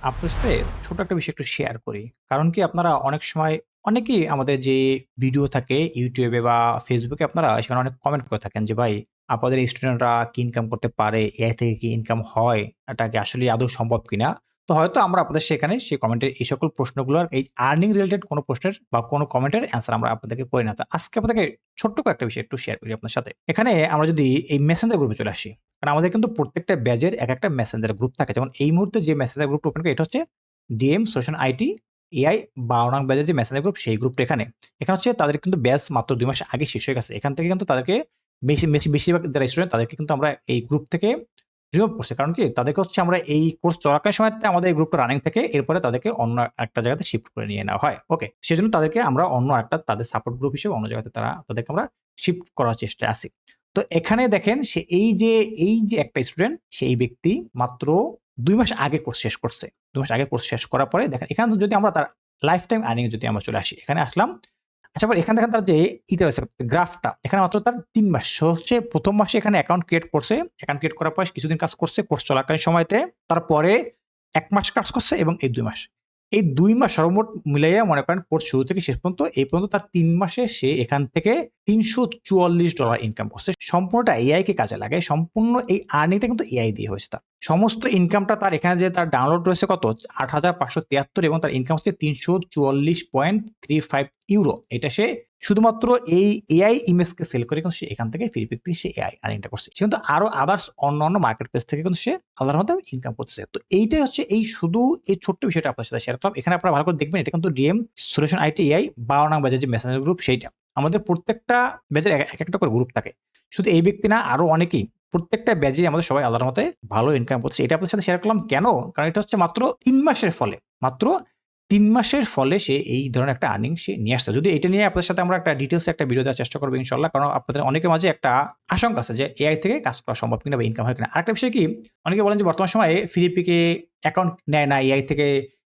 আপনার সাথে ছোট একটা বিষয় একটু শেয়ার করি। কারণ কি আপনারা অনেক সময় অনেকেই আমাদের যে ভিডিও থাকে ইউটিউবে বা ফেসবুকে আপনারা সেখানে অনেক কমেন্ট করে থাকেন যে, "ভাই আপনাদের স্টুডেন্টরা কি ইনকাম করতে পারে? এ থেকে কি ইনকাম হয়? এটা কি আসলে আদৌ সম্ভব কিনা?" তো হয়তো আমরা আপনাদের সেখানে সেই কমেন্টের এই সকল প্রশ্নগুলোর এই আর্নিং রিলেটেড কোনো প্রশ্নের বা কোনো কমেন্টের অ্যান্সার আমরা আপনাদেরকে করি না। তো আজকে আপনাদেরকে ছোট্ট করে একটা বিষয় একটু শেয়ার করি আপনার সাথে। এখানে আমরা যদি এই মেসেঞ্জার গ্রুপে চলে আসি। কারণ আমাদের কিন্তু প্রত্যেকটা ব্যাজের এক একটা মেসেঞ্জার গ্রুপ থাকে। যেমন এই মুহূর্তে যে মেসেঞ্জার গ্রুপটা ওপেন করি, এটা হচ্ছে ডিএম সলিউশন আইটি এআই ১২ নং ব্যাচের যে মেসেঞ্জার গ্রুপ সেই গ্রুপটা এখানে। এখানে হচ্ছে তাদের কিন্তু ব্যাচ মাত্র দুই মাস আগে শেষ হয়ে গেছে। এখান থেকে কিন্তু তাদেরকে বেশি বেশি, বেশিরভাগ যারা স্টুডেন্ট তাদেরকে কিন্তু আমরা এই গ্রুপ থেকে রিমুভ করছে কারণ কি? তাদেরকে হচ্ছে আমরা এই কোর্স চলাকালীন সময়তে আমাদের এই গ্রুপটা রানিং থাকে। এরপরে তাদেরকে অন্য একটা জায়গাতে শিফট করে নিয়ে নেওয়া হয়। ওকে? সেজন্য তাদেরকে আমরা অন্য একটা তাদের সাপোর্ট গ্রুপ হিসেবে অন্য জায়গাতে তারা, তাদেরকে আমরা শিফট করার চেষ্টায় আছি। তো এখানে দেখেন সে এই যে এই যে একটা স্টুডেন্ট সেই ব্যক্তি মাত্র দুই মাস আগে কোর্স শেষ করছে। দুই মাস আগে কোর্স শেষ করার পরে দেখেন, এখানে যদি আমরা তার লাইফ টাইম আর্নিং যদি আমরা চলে আসি। এখানে আসলাম। আচ্ছা এবার এখানে দেখেন তার যে ইটা রয়েছে, গ্রাফটা, এখানে মাত্র তার তিন মাস। হচ্ছে প্রথম মাসে এখানে অ্যাকাউন্ট ক্রিয়েট করছে। অ্যাকাউন্ট ক্রিয়েট করার পর কিছুদিন কাজ করছে কোর্স চলাকালীন সময়তে। তারপরে এক মাস কাজ করছে এবং এই দুই মাস। এই দুই মাস সর্বমোট মিলাইয়া মনে করেন কোর্স শুরু থেকে শেষ পর্যন্ত, এই পর্যন্ত তার তিন মাসে সে এখান থেকে $৩৪৪ ইনকাম করছে। সম্পূর্ণটা এআই কে কাজে লাগে সম্পূর্ণ এই আর্নিংটা কিন্তু এআই দিয়ে হয়েছে তার। সমস্ত ইনকামটা তার এখানে যে তার ডাউনলোড রয়েছে কত? ৮৫৭৩ এবং তার ইনকাম হচ্ছে €৩৪৪.35 এটা সে শুধুমাত্র এই এআই ইমেজকে সেল করে কিন্তু সে এখান থেকে ফিডব্যাক থেকে সে এআই আর্নিংটা করছে। সে কিন্তু আরও আদার্স অন্য অন্য মার্কেট প্লেস থেকে কিন্তু সে আল্লাহর রহমতে ইনকাম করতেছে। তো এইটাই হচ্ছে এই শুধু এই ছোট্ট বিষয়টা আপনার সাথে শেয়ার করলাম। এখানে আপনারা ভালো করে দেখবেন এটা কিন্তু ডিএম সলিউশন আইটি এআই ১২ নং ব্যাচের যে মেসেঞ্জার গ্রুপ সেইটা। আমাদের প্রত্যেকটা ব্যাচের এক একটা করে গ্রুপ থাকে। শুধু এই ব্যক্তি না, আরও অনেকেই প্রত্যেকটা ব্যাচেই আমাদের সবাই আল্লাহর মতে ভালো ইনকাম করছে। এটা আপনাদের সাথে শেয়ার করলাম কেন? কারণ এটা হচ্ছে মাত্র তিন মাসের ফলে। মাত্র ৩ মাসের ফলে সে এই ধরনের একটা আর্নিং সে নিয়ে আসছে। যদি এটা নিয়ে আপনাদের সাথে আমরা একটা ডিটেইলস একটা ভিডিও দেওয়ার চেষ্টা করব ইনশাআল্লাহ। কারণ আপনাদের অনেকের মাঝে একটা আশঙ্কা আছে যে এআই থেকে কাজ করা সম্ভব কিনা বা ইনকাম হয় কিনা। আরেকটা বিষয় কি? অনেকে বলেন যে বর্তমান সময়ে ফ্রিপিকে অ্যাকাউন্ট নেয় না এআই থেকে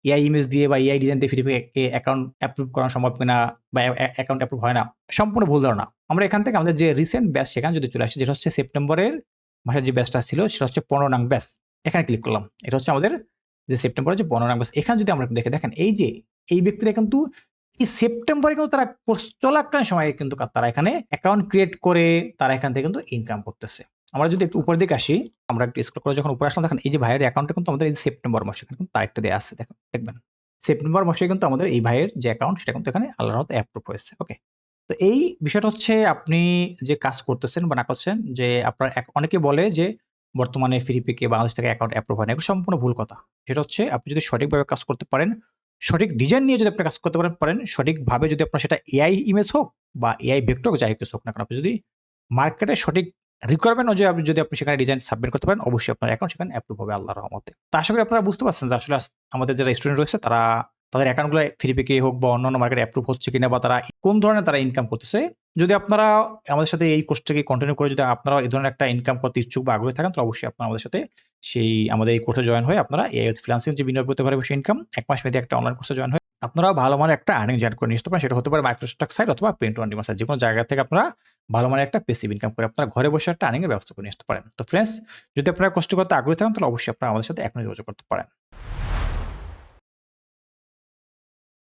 এআই ইমেজ দিয়ে বা এআই ডিজাইন দিয়ে ফ্রিপিকে অ্যাকাউন্ট অ্যাপ্রুভ করা সম্ভব কিনা বা অ্যাকাউন্ট অ্যাপ্রুভ হয় না। সম্পূর্ণ ভুল ধারণা। আমরা এখান থেকে আমাদের যে রিসেন্ট ব্যাচ সেখানে যদি চলে আসি, যেটা হচ্ছে সেপ্টেম্বরের মাসের যে ব্যাচটা ছিল, সেটা হচ্ছে ১৫ নং ব্যাচ। এখানে ক্লিক করলাম। এটা হচ্ছে আমাদের যে সেপ্টেম্বরের যে ১৫ নং এখানে যদি আমরা দেখে দেখেন এই যে এই ব্যক্তিরা কিন্তু এই সেপ্টেম্বরে কিন্তু তারা চলাকালীন সময়ে কিন্তু তারা এখানে অ্যাকাউন্ট ক্রিয়েট করে তারা এখান থেকে কিন্তু ইনকাম করতেছে। আমরা যদি একটু উপর দিকে আসি, আমরা একটু স্ক্রল করে যখন উপরে আসলাম দেখেন এই যে ভাইয়ের অ্যাকাউন্টটা কিন্তু আমাদের এই সেপ্টেম্বর মাসে কিন্তু তারিখটা দেয়া আছে দেখেন দেখবেন। সেপ্টেম্বর মাসে কিন্তু আমাদের এই ভাইয়ের যে অ্যাকাউন্ট সেটা কিন্তু এখানে আল্লাহর অ্যাপ্রুভ হয়েছে। ওকে? তো এই বিষয়টা হচ্ছে আপনি যে কাজ করতেছেন বা না করছেন যে আপনার অনেকে বলে যে বর্তমানে ফ্রিপিকে বাংলাদেশ থেকে অ্যাকাউন্ট অ্যাপ্রুভ হয় না। এগুলো সম্পূর্ণ ভুল কথা। সেটা হচ্ছে আপনি যদি সঠিকভাবে কাজ করতে পারেন, সঠিক ডিজাইন নিয়ে যদি আপনি কাজ করতে পারেন পারেন, সঠিকভাবে যদি আপনার সেটা এআই ইমেজ হোক বা এআই ভেক্টর যাই কিছু হোক না কেন আপনি যদি মার্কেটে সঠিক রিকোয়ারমেন্ট অনুযায়ী আপনি যদি আপনি সেখানে ডিজাইন সাবমিট করতে পারেন অবশ্যই আপনার অ্যাকাউন্ট সেখানে অ্যাপ্রুভ হবে আল্লাহর রহমতে। তো আশা করি আপনারা বুঝতে পারছেন যে আসলে আমাদের যারা স্টুডেন্ট রয়েছে তারা তাদের অ্যাকাউন্টগুলো ফ্রিপিকে হোক বা অন্যান্য মার্কেটে অ্যাপ্রুভ হচ্ছে কিনা বা তারা কোন ধরনের তারা ইনকাম করতেছে। যদি আপনারা আমাদের সাথে এই কোর্সটাকে কন্টিনিউ করে যদি আপনারা এই ধরনের একটা ইনকাম করতে ইচ্ছুক বা আগ্রহী থাকেন, তাহলে অবশ্যই আপনারা আমাদের সাথে সেই আমাদের এই কোর্সে জয়েন হয়ে আপনারা এআই ফ্রিল্যান্সিং যে বিনিয়োগ করতে ঘরে বসে ইনকাম এক মাস মেয়াদী একটা অনলাইন কোর্সে জয়েন হয়ে আপনারা ভালো মানের একটা আর্নিং জেনারেট করে আসতে পারেন। সেটা হতে পারে মাইক্রোস্ট্রাক সাইট অথবা প্রিন্ট অন ডিমান্ড সাইট। যেকোনো জায়গা থেকে আপনারা ভালো মানের একটা প্যাসিভ ইনকাম করে আপনারা ঘরে বসে একটা আর্নিং এর ব্যবস্থা করে আসতে পারেন। তো ফ্রেন্ডস যদি আপনারা কষ্ট করতে আগ্রহী থাকেন, তাহলে অবশ্যই আপনারা আমাদের সাথে এখনই যোগাযোগ করতে পারেন।